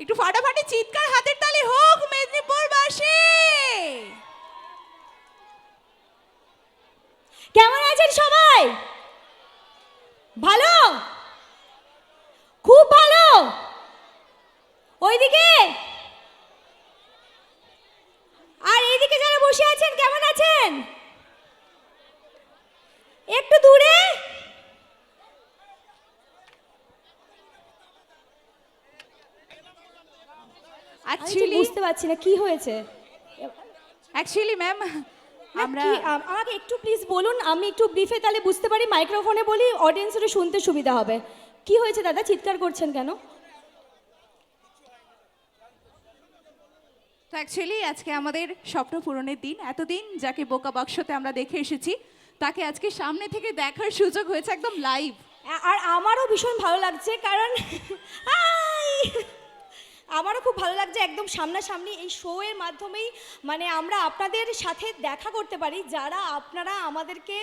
একটু ফাটাফাটি চিৎকার হাতের তালি হোক, মেদিনীপুর বাসী। কেমন আছেন সবাই? ভালো? খুব ভালো? ওইদিকে? আর এইদিকে যারা বসে আছেন, কেমন আছেন? একটু দূরে আমি ঠিক অ্যাকচুয়ালি বুঝতে পারছি না কি হয়েছে? অ্যাকচুয়ালি ম্যাম আমরা আমাকে একটু প্লিজ বলুন আমি একটু ব্রিফে তাহলে বুঝতে পারি মাইক্রোফোনে বলি অডিয়েন্সেরও শুনতে সুবিধা হবে। কি হয়েছে দাদা চিৎকার করছেন কেন? তো অ্যাকচুয়ালি আজকে আমাদের স্বপ্ন পূরণের দিন এতদিন যাকে বোকা বাক্সতে আমরা দেখে এসেছি তাকে আজকে সামনে থেকে দেখার সুযোগ হয়েছে একদম লাইভ আর আমারও ভীষণ ভালো লাগছে কারণ! আমারও খুব ভালো লাগছে একদম সামনাসামনি এই শো এর মাধ্যমেই মানে আমরা আপনাদের সাথে দেখা করতে পারি, যারা আপনারা আমাদেরকে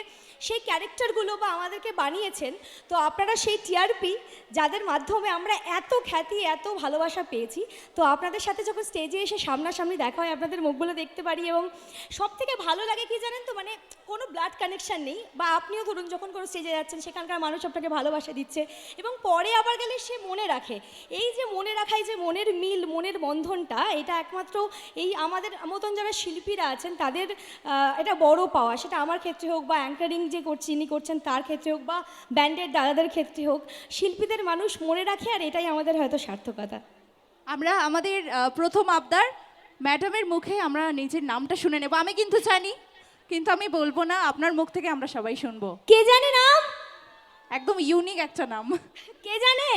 সেই ক্যারেক্টারগুলো বা আমাদেরকে বানিয়েছেন। তো আপনারা সেই টিআরপি যাদের মাধ্যমে আমরা এত খ্যাতি, এত ভালোবাসা পেয়েছি। তো আপনাদের সাথে যখন স্টেজে এসে সামনাসামনি দেখা হয়, আপনাদের মুখগুলো দেখতে পারি এবং সব থেকে ভালো লাগে কি জানেন তো মানে কোনো ব্লাড কানেকশান নেই বা আপনিও ধরুন যখন কোনো স্টেজে যাচ্ছেন, সেখানকার মানুষ আপনাকে ভালোবাসা দিচ্ছে এবং পরে আবার গেলে সে মনে রাখে। এই যে মনে রাখাই যে মনের মিল মনের বন্ধনটা এটা একমাত্র এই আমাদের মতন যারা শিল্পীরা আছেন তাদের এটা বড় পাওয়া। সেটা আমার ক্ষেত্রে হোক বা অ্যাঙ্কারিং যে করছি ইনি করছেন তার ক্ষেত্রে হোক বা ব্যান্ডের দাদাদের ক্ষেত্রে হোক শিল্পীদের মানুষ মনে রাখে আর এটাই আমাদের হয়তো সার্থকতা। আমরা আমাদের প্রথম আবদার ম্যাডামের মুখে আমরা নিজের নামটা শুনে নেব। আমি কিন্তু জানি কিন্তু আমি বলব না আপনার মুখ থেকে আমরা সবাই শুনব। কে জানে নাম? একদম ইউনিক একটা নাম। কে জানে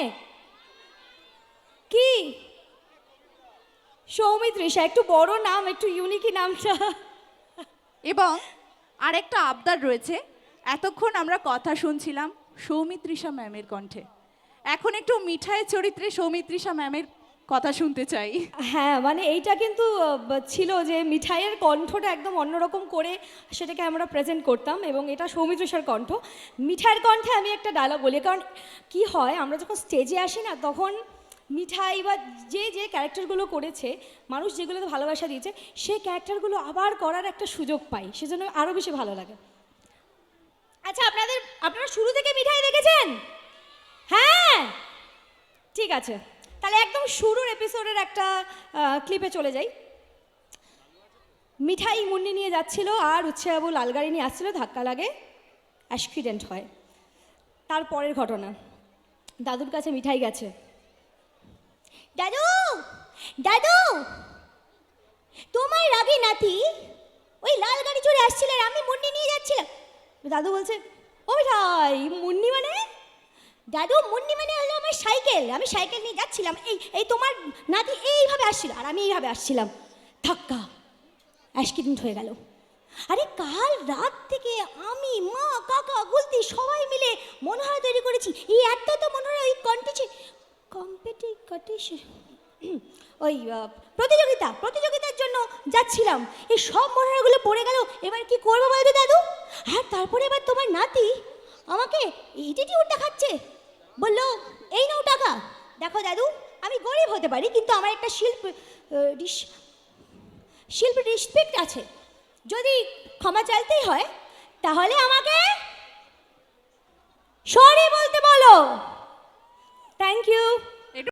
কি সৌমিত্রিষা একটু বড় নাম একটু ইউনিকই নামটা এবং আরেকটা আবদার রয়েছে। এতক্ষণ আমরা কথা শুনছিলাম সৌমিত্রিষা ম্যামের কণ্ঠে। এখন একটু মিঠাই চরিত্রে সৌমিত্রিষা ম্যামের কথা শুনতে চাই। হ্যাঁ মানে এইটা কিন্তু ছিল যে মিঠাইয়ের কণ্ঠটা একদম অন্যরকম করে সেটাকে আমরা প্রেজেন্ট করতাম এবং এটা সৌমিত্রিষার কণ্ঠ। মিঠাইয়ের কণ্ঠে আমি একটা ডায়লগ বলি কারণ কি হয় আমরা যখন স্টেজে আসি না তখন মিঠাই বা যে যে ক্যারেক্টারগুলো করেছে, মানুষ যেগুলোতে ভালোবাসা দিয়েছে, সেই ক্যারেক্টারগুলো আবার করার একটা সুযোগ পাই, সেজন্য আরও বেশি ভালো লাগে। আচ্ছা আপনাদের, আপনারা শুরু থেকে মিঠাই দেখেছেন? হ্যাঁ? ঠিক আছে। তাহলে একদম শুরুর এপিসোডের একটা ক্লিপে চলে যাই। মিঠাই মুন্নি নিয়ে যাচ্ছিল আর উচ্ছেবাবু লালগাড়ি নিয়ে আসছিল, ধাক্কা লাগে অ্যাক্সিডেন্ট হয়। তারপরের ঘটনা। দাদুর কাছে মিঠাই গেছে। দাদু দাদু! তোমার রাগে নাতি ওই লাল গাড়ি চড়ে আসছিল আর আমি মুন্নি নিয়ে যাচ্ছিলাম। দাদু বলছে ও ভাই, মুন্নি মানে? দাদু, মুন্নি মানে হলো আমার সাইকেল। আমি সাইকেল নিয়ে যাচ্ছিলাম। এই এই তোমার নাতি এইভাবে আসছিল আর আমি এইভাবে আসছিলাম। ধাক্কা, অ্যাক্সিডেন্ট হয়ে গেল। আরে কাল রাত থেকে আমি, মা, কাকা, গুলতি সবাই মিলে মনোহর তৈরি করেছি। এই একটা তো মনোহর ওই কম্পিটিশন কম্পিটি কম্পিটিশন ওই প্রতিযোগিতা, প্রতিযোগিতার জন্য যাচ্ছিলাম। এই সব মনোহরগুলো পড়ে গেল, এবার কি করব বলতো দাদু? আর তারপরে এবার তোমার নাতি আমাকে ইটিটিউড দেখাচ্ছে, বলল, এই নাও টাকা। দেখো দাদু, আমি গরিব হতে পারি, কিন্তু আমার একটা শিল্প শিল্প রেসপেক্ট আছে। যদি ক্ষমা চাইতেই হয়, তাহলে আমাকে সরি বলতে বলো। Thank you